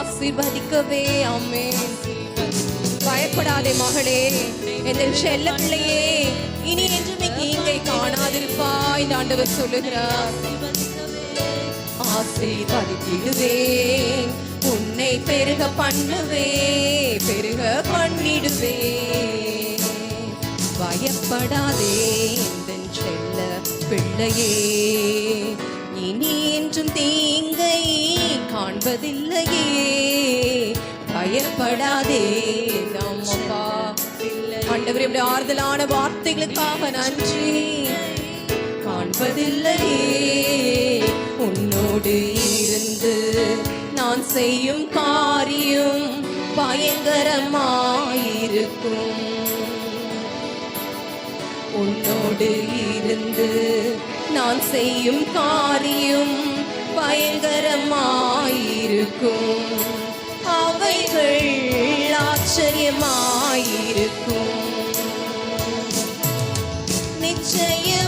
ஆசீர்வதிக்கவே அம்மே பயப்படாதே மகளே என் செல்ல பிள்ளையே. இனி என்றுமே தீங்கை காணாதிருப்பாய் இந்த ஆண்டவர் சொல்லுகிறார். ஆசீர்வதிக்கிடுவே உன்னை பெருக பண்ணுவே பெருக பண்ணிடுவே பயப்படாதே இந்த செல்ல பிள்ளையே. இனி என்றும் தீ காண்பதில்லையே பயப்படாதே நம்மப்பா. ஆண்டவர் இப்படி ஆறுதலான வார்த்தைகளுக்காக நன்றி. காண்பதில்லையே. உன்னோடு இருந்து நான் செய்யும் காரியம் பயங்கரமாயிருக்கும். உன்னோடு இருந்து நான் செய்யும் காரியம் பயங்கரமா இருக்கும். அவைகள் ஆச்சரியமாயிருக்கும். நிச்சயம்